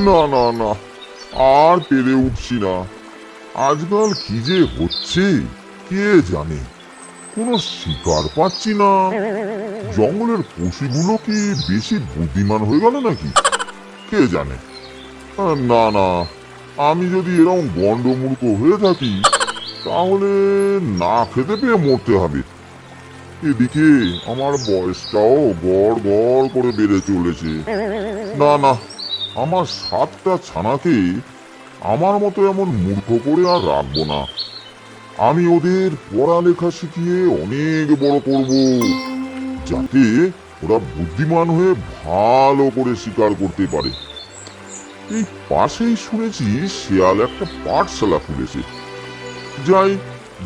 না না না। আর পেরে উঠছি না। আজকাল কি যে হচ্ছে, কে জানে? কোনো শিকার পাচ্ছি না। জঙ্গলের পশুগুলো কি বেশি বুদ্ধিমান হয়ে গেল নাকি? কে জানে? না না। আমি যদি এরকম গন্ডমূর্খ হয়ে থাকি, তাহলে না খেতে পেয়ে মরতে হবে। এদিকে আমার বয়সটাও গড় গড় করে বেড়ে চলেছে। না না। আমার সাতটা ছানাকে আমার মতো এমন মূর্খ করে আর রাখব না। আমি ওদের পড়ালেখা শিখিয়ে অনেক বড় করব, যাতে ওরা বুদ্ধিমান হয়ে ভালো করে শিকার করতে পারে। এই পাশেই শুনেছি শিয়াল একটা পাঠশালা খুলেছে। যাই,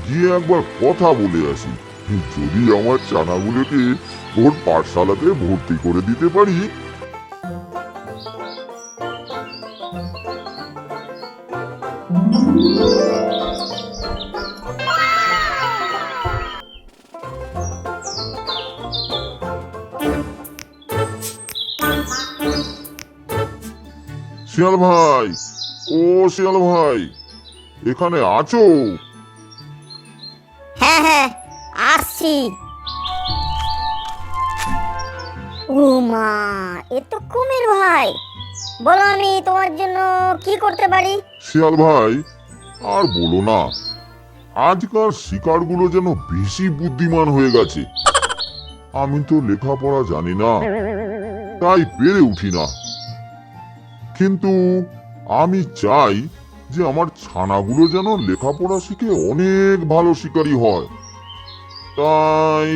গিয়ে একবার কথা বলে আসি। যদি আমার চানাগুলোকে ওর পাঠশালাতে ভর্তি করে দিতে পারি শিয়াল ভাই ও শিয়াল ভাই এখানে আছো? হ্যাঁ হ্যাঁ আসছি। ও মা এ তো কুমির ভাই। বলো আমি তোমার জন্য কি করতে পারি? শিয়াল ভাই আর বলো না আজকাল শিকারগুলো যেন বেশি বুদ্ধিমান হয়ে গেছে। আমি তো লেখাপড়া জানি না তাই পেরে উঠি না। কিন্তু আমি চাই যে আমার ছানাগুলো যেন লেখাপড়া শিখে অনেক ভালো শিকারী হয়। তাই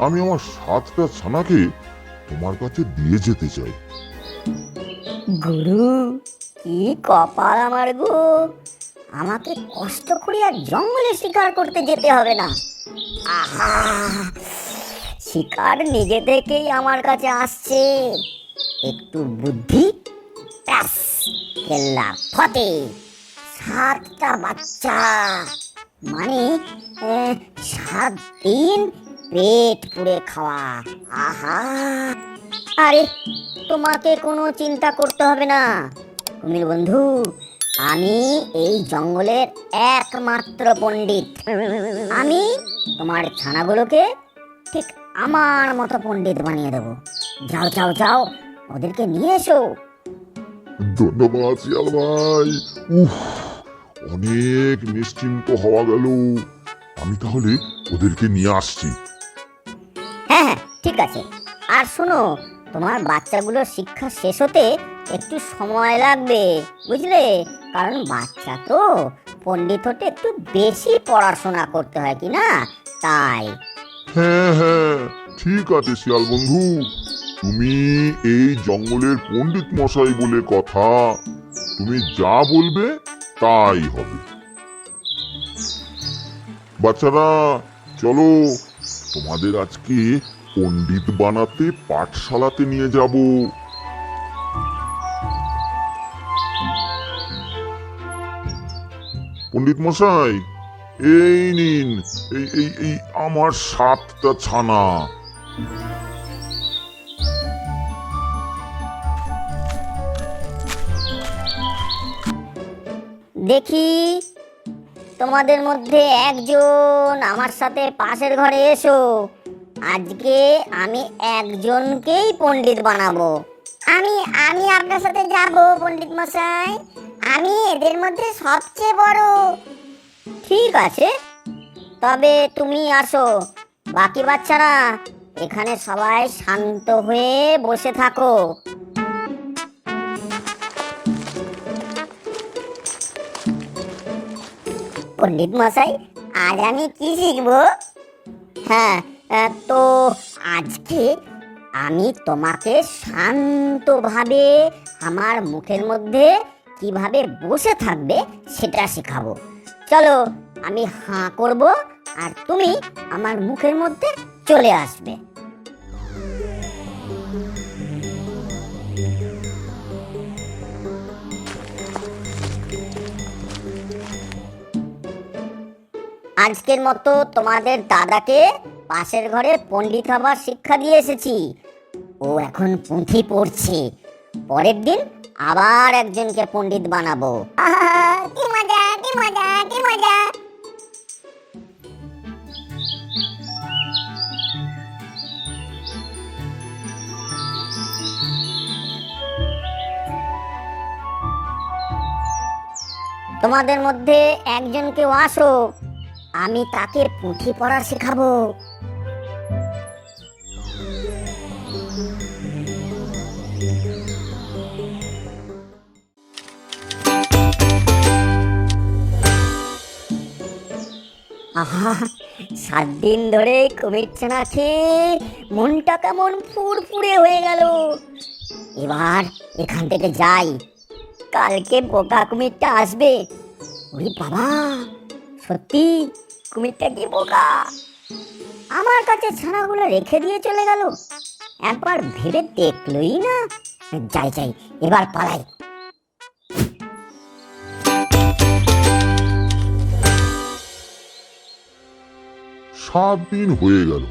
আমি আমার সাতটা ছানাকে তোমার কাছে দিয়ে যেতে চাই। গুরু, কি কপাল আমার গো! আমাকে কষ্ট করে আর জঙ্গলে শিকার করতে যেতে হবে না। আহা! শিকার নিজে থেকেই আমার কাছে আসছে। একটু বুদ্ধি কেল্লা ফতে। সাতটা বাচ্চা। মানে সাত দিন পেট পুড়ে খাওয়া। আহা! আরে, তোমাকে কোনো চিন্তা করতে হবে না। কুমির বন্ধু, আমি এই জঙ্গলের একমাত্র পণ্ডিত। আমি তোমার ছানাগুলোকে ঠিক আমার মতো পণ্ডিত বানিয়ে দেবো। যাও যাও যাও, ওদেরকে নিয়ে এসো। ধন্যবাদ শিয়াল ভাই। উফ অনেক নিশ্চিন্ত হওয়া গেল। আমি তাহলে ওদেরকে নিয়ে আসছি। হ্যাঁ হ্যাঁ ঠিক আছে। আর শোনো তোমার বাচ্চাগুলোর শিক্ষা শেষ হতে একটু সময় লাগবে বুঝলে? কারণ বাচ্চা তো পণ্ডিত হতে একটু বেশি পড়াশোনা করতে হয় কি না? তাই। হ্যাঁ হ্যাঁ ঠিক আছে শিয়াল বন্ধু। তুমি এই জঙ্গলের পণ্ডিত মশাই বলে কথা। তুমি যা বলবে তাই হবে। বাচ্চারা, চলো, তোমাদের আজকে পণ্ডিত বানাতে পাঠশালাতে নিয়ে যাব। পণ্ডিত মশাই, এই নিন, এই এই আমার সাতটা ছানা। দেখি তোমাদের মধ্যে একজন আমার সাথে পাশের ঘরে এসো। আজকে আমি একজনকেই পণ্ডিত বানাবো। আমি আমি আপনার সাথে যাব পণ্ডিত মশাই। আমি এদের মধ্যে সবচেয়ে বড়। ঠিক আছে। তবে তুমি আসো। বাকি বাচ্চারা এখানে সবাই শান্ত হয়ে বসে থাকো। পণ্ডিত মশাই, আজ আমি কি শিখব? হ্যাঁ তো আজকে আমি তোমাকে শান্তভাবে আমার মুখের মধ্যে কীভাবে বসে থাকবে সেটা শেখাবো। চলো, আমি হাঁ করব আর তুমি আমার মুখের মধ্যে চলে আসবে। আজকের মতো তোমাদের দাদাকে পাশের ঘরে পণ্ডিত হবার শিক্ষা দিয়ে এসেছি। ও এখন পুঁথি পড়ছে। পরের দিন আবার একজনকে পণ্ডিত বানাবো। কি মজা কি মজা কি মজা। তোমাদের মধ্যে একজন কেউ আসো আমি তাকে পুঁথি পড়া শেখাবো। আহা, সাত দিন ধরে কুমির ছানা খেয়ে মনটা কেমন ফুরফুরে হয়ে গেল। এবার এখান থেকে যাই। কালকে বোকা কুমিরটা আসবে। ওরে বাবা। সত্যি? কুমিরটা কি বোকা? আমার কাছে ছানাগুলো রেখে দিয়ে চলে গেল। একবার ভেবে দেখলই না। যাই যাই, এবার পালাই। সাত দিন হয়ে গেল।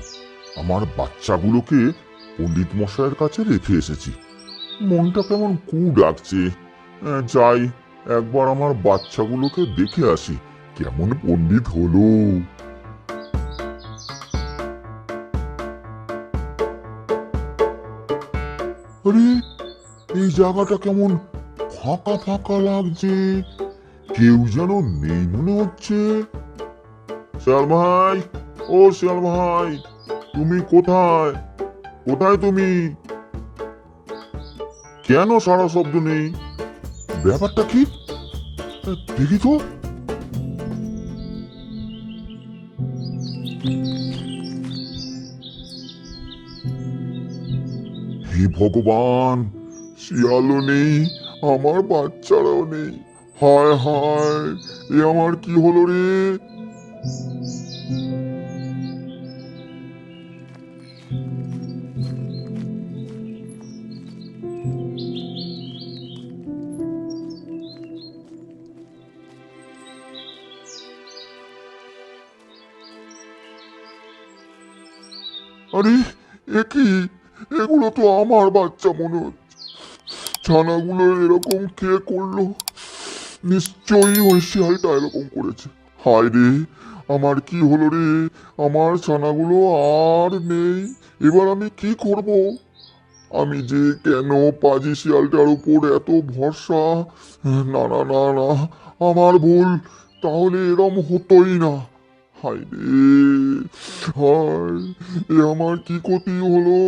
আমার বাচ্চাগুলোকে পণ্ডিত মশাইয়ের কাছে রেখে এসেছি। মনটা কেমন কু ডাকছে যাই, একবার আমার বাচ্চাগুলোকে দেখে আসি। কেমন পণ্ডিত হলো? আরে, এই জায়গাটা কেমন ফাঁকা ফাঁকা লাগছে। কেউ যেন নেই মনে হচ্ছে। শিয়াল ভাই, ও শিয়াল ভাই, তুমি কোথায়? কোথায় তুমি? কেন সারা শব্দ নেই? ব্যাপারটা কি? দেখি তো। হে ভগবান, শিয়ালও নেই, আমার বাচ্চারাও নেই। হায় হায়, এ আমার কি হলো রে? আরে, এ কি? এগুলো তো আমার বাচ্চা মনে হচ্ছে ছানাগুলো এরকম কে করল? নিশ্চয়ই ওই শিয়ালটা এরকম করেছে। হায় রে, আমার কি হলো রে? আমার ছানাগুলো আর নেই। এবার আমি কি করব? আমি যে কেন পাজি শিয়ালটার উপর এত ভরসা? না না না না, আমার ভুল। তাহলে এরম হতোই না। হায় রে হায় এ আমার কি ক্ষতি হলো?